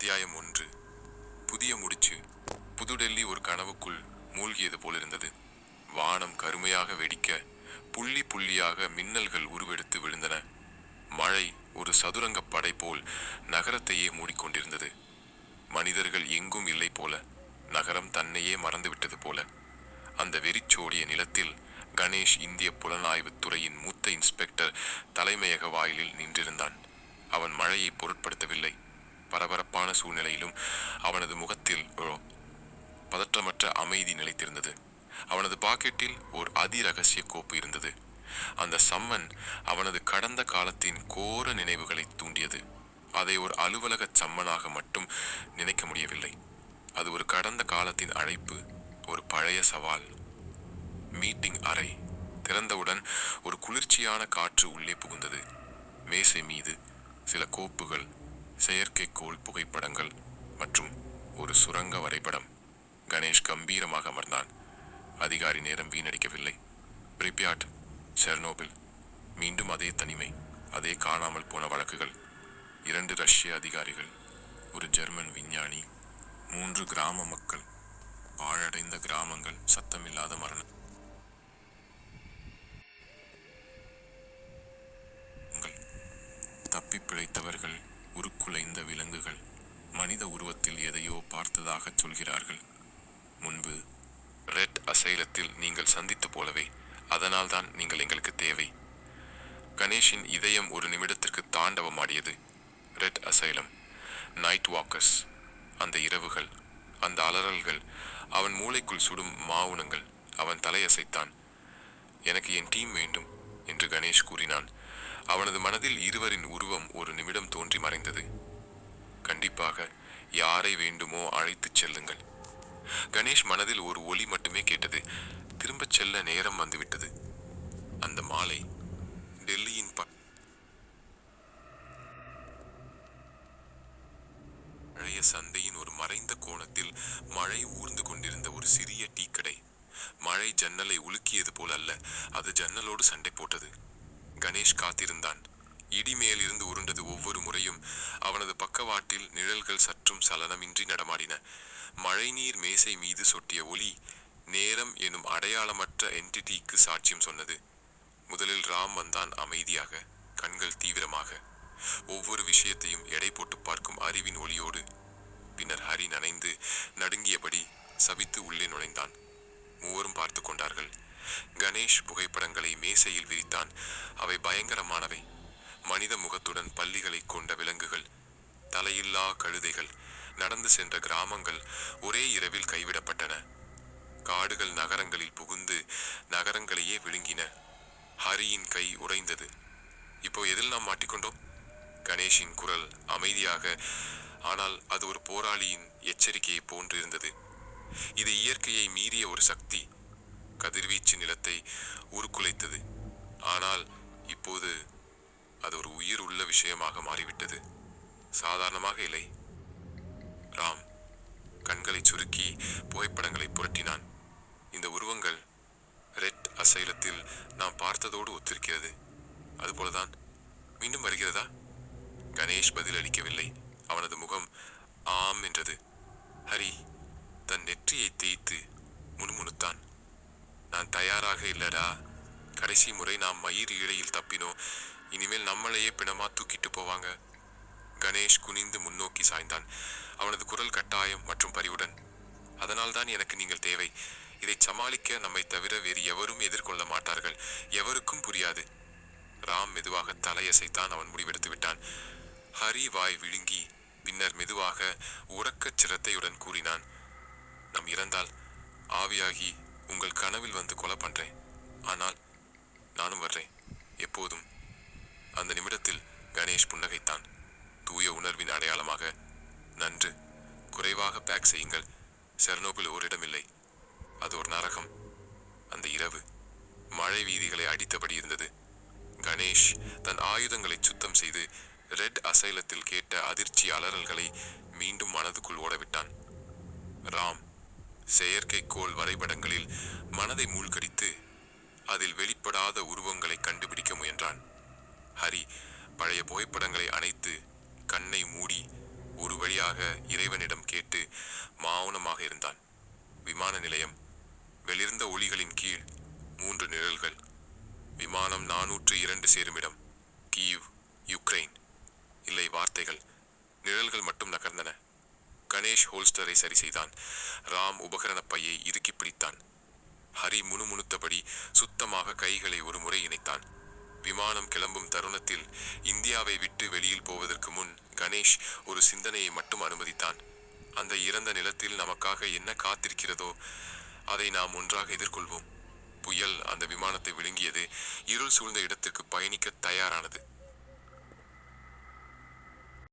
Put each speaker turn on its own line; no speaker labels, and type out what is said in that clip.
அத்தியாயம் ஒன்று. புதிய முடிச்சு. புதுடெல்லி ஒரு கனவுக்குள் மூழ்கியது போலிருந்தது. வானம் கருமையாக வெடிக்க புள்ளி புள்ளியாக மின்னல்கள் உருவெடுத்து விழுந்தன. மழை ஒரு சதுரங்க படை போல் நகரத்தையே மூடிக்கொண்டிருந்தது. மனிதர்கள் எங்கும் இல்லை போல நகரம் தன்னையே மறந்துவிட்டது போல. அந்த வெறிச்சோடிய நிலத்தில் கணேஷ் இந்திய புலனாய்வுத் துறையின் மூத்த இன்ஸ்பெக்டர் தலைமையக வாயிலில் நின்றிருந்தான். அவன் மழையை பொருட்படுத்தவில்லை. சூழ்நிலையிலும் அவனது முகத்தில் பதற்றமற்ற அமைதி நிலைத்திருந்தது. அவனது பாக்கெட்டில் ஓர் அதிரகசிய கோப்பு இருந்தது. அந்த சம்மன் அவனது கடந்த காலத்தின் கோர நினைவுகளை தூண்டியது. அதை ஒரு அலுவலக சம்மனாக மட்டும் நினைக்க முடியவில்லை. அது ஒரு கடந்த காலத்தின் அழைப்பு ஒரு பழைய சவால். மீட்டிங் அறை திறந்தவுடன் ஒரு குளிர்ச்சியான காற்று உள்ளே புகுந்தது. மேசை மீது சில கோப்புகள் செயற்கைக்கோள் புகைப்படங்கள் மற்றும் ஒரு சுரங்க வரைபடம். கணேஷ் கம்பீரமாக அமர்ந்தான். அதிகாரி நேரம் வீணடிக்கவில்லை. பிரிப்யாட் செர்னோபில். மீண்டும் அதே தனிமை அதே காணாமல் போன வழக்குகள். இரண்டு ரஷ்ய அதிகாரிகள் ஒரு ஜெர்மன் விஞ்ஞானி மூன்று கிராம மக்கள் பாழடைந்த கிராமங்கள் சத்தமில்லாத மரணம். பார்த்ததாகச் சொல்கிறார்கள். முன்பு ரெட் அசைலத்தில் நீங்கள் சந்தித்த போலவே அதனால்தான் நீங்கள் எங்களுக்கு தேவை. கணேஷின் இதயம் ஒரு நிமிடத்திற்கு தாண்டவமாடியது ரெட் அசைலம். நைட் வாக்கர்ஸ் அந்த இரவுகள் அந்த அலறல்கள் அவன் மூளைக்குள் சுடும் மாவுனங்கள் அவன் தலையசைத்தான். எனக்கு என் டீம் வேண்டும் என்று கணேஷ் கூறினான். அவனது மனதில் இருவரின் உருவம் ஒரு நிமிடம் தோன்றி மறைந்தது. கண்டிப்பாக யாரை வேண்டுமோ அழைத்துச் செல்லுங்கள். கணேஷ் மனதில் ஒரு ஒலி மட்டுமே கேட்டது. திரும்பச் செல்ல நேரம் வந்துவிட்டது. அந்த மாலை டெல்லியின் ப பழைய சந்தையின் ஒரு மறைந்த கோணத்தில் மழை ஊர்ந்து கொண்டிருந்த ஒரு சிறிய டீக்கடை மழை ஜன்னலை உலுக்கியது போல் அல்ல அது ஜன்னலோடு சண்டை போட்டது. கணேஷ் காத்திருந்தான். இடிமேலிருந்து உருண்டது ஒவ்வொரு முறையும் அவன் பக்கவாட்டில் நிழல்கள் சற்றும் சலனமின்றி நடமாடின. மழைநீர் மேசை மீது சொட்டிய ஒளி நேரம் எனும் அடையாளமற்ற என்டிட்டிக்கு சாட்சியம் சொன்னது. முதலில் ராம் வந்தான் அமைதியாக கண்கள் தீவிரமாக. ஒவ்வொரு விஷயத்தையும் எடை போட்டு பார்க்கும் அறிவின் ஒளியோடு பின்னர் ஹரி நனைந்து நடுங்கியபடி சபித்து உள்ளே நுழைந்தான். மூவரும் பார்த்து கொண்டார்கள். கணேஷ் புகைப்படங்களை மேசையில் விரித்தான். அவை பயங்கரமானவை. மனித முகத்துடன் பள்ளிகளை கொண்ட விலங்குகள் தலையில்லா கழுதைகள் நடந்து சென்ற கிராமங்கள் ஒரே இரவில் கைவிடப்பட்டன. காடுகள் நகரங்களில் புகுந்து நகரங்களையே விழுங்கின. ஹரியின் கை உடைந்தது இப்போ எதில் நாம் மாட்டிக்கொண்டோம்? கணேஷின் குரல் அமைதியாக ஆனால் அது ஒரு போராளியின் எச்சரிக்கையை போன்றிருந்தது. இது இயற்கையை மீறிய ஒரு சக்தி. கதிர்வீச்சு நிலத்தை உருக்குலைத்தது. ஆனால் இப்போது அது ஒரு உயிர் உள்ள விஷயமாக மாறிவிட்டது. சாதாரணமாக இல்லை. ராம் கண்களை சுருக்கி புகைப்படங்களை புரட்டினான். இந்த உருவங்கள் ரெட் அசைலத்தில் நாம் பார்த்ததோடு ஒத்திருக்கிறது. அதுபோலதான் மீண்டும் வருகிறதா? கணேஷ் பதில் அளிக்கவில்லை. அவனது முகம் ஆம் என்றது. ஹரி தன் நெற்றியை தேய்த்து முணுமுணுத்தான். நான் தயாராக இல்லடா. கடைசி முறை நாம் மயிர் இழையில் தப்பினோம். இனிமேல் நம்மளையே பிணமா தூக்கிட்டு போவாங்க. கணேஷ் குனிந்து முன்னோக்கி சாய்ந்தான். அவனது குரல் கட்டாயம் மற்றும் பரிவுடன் அதனால்தான் எனக்கு நீங்கள் தேவை. இதை சமாளிக்க நம்மை தவிர வேறு எவரும் எதிர்கொள்ள மாட்டார்கள். எவருக்கும் புரியாது. ராம் மெதுவாக தலையசைத்தான் அவன் முடிவெடுத்து விட்டான். ஹரி வாய் விழுங்கி பின்னர் மெதுவாக உறக்கச் சிரத்தையுடன் கூறினான் நம் இறந்தால் ஆவியாகி உங்கள் கனவில் வந்து கொலை பண்றேன். ஆனால் நானும் வர்றேன். எப்போதும். அந்த நிமிடத்தில் கணேஷ் புன்னகைத்தான். அடையாளமாக. நன்று. குறைவாக பேக் செய்யுங்கள். செர்னோபில் ஓரிடமில்லை. அது ஒரு நரகம். அந்த இரவு மழை வீதிகளை அடித்தபடி இருந்தது. கணேஷ் தன் ஆயுதங்களை சுத்தம் செய்து ரெட் அசைலத்தில் கேட்ட அதிர்ச்சி அலறல்களை மீண்டும் மனதுக்குள் ஓடவிட்டான். ராம் செயற்கைக்கோள் வரைபடங்களில் மனதை மூழ்கடித்து அதில் வெளிப்படாத உருவங்களை கண்டுபிடிக்க முயன்றான். ஹரி பழைய புகைப்படங்களை அணைத்து கண்ணை மூடி ஒரு வழியாக இறைவனிடம் கேட்டு மௌனமாக இருந்தான். விமான நிலையம் வெளிர்ந்த ஒளிகளின் கீழ் மூன்று நிழல்கள் விமானம் நானூற்று இரண்டு சேருமிடம் கீவ் யுக்ரைன். இல்லை வார்த்தைகள். நிழல்கள் மட்டும் நகர்ந்தன. கணேஷ் ஹோல்ஸ்டரை சரி செய்தான். ராம் உபகரணப் பையை இறுக்கி பிடித்தான். ஹரி முணுமுணுத்தபடி சுத்தமாக கைகளை ஒரு முறை இணைத்தான். விமானம் கிளம்பும் தருணத்தில் இந்தியாவை விட்டு வெளியில் போவதற்கு முன் கணேஷ் ஒரு சிந்தனையை மட்டும் அனுமதித்தான். அந்த இறந்த நிலத்தில் நமக்காக என்ன காத்திருக்கிறதோ அதை நாம் ஒன்றாக எதிர்கொள்வோம். புயல் அந்த விமானத்தை விழுங்கியது இருள் சூழ்ந்த இடத்திற்கு பயணிக்க தயாரானது.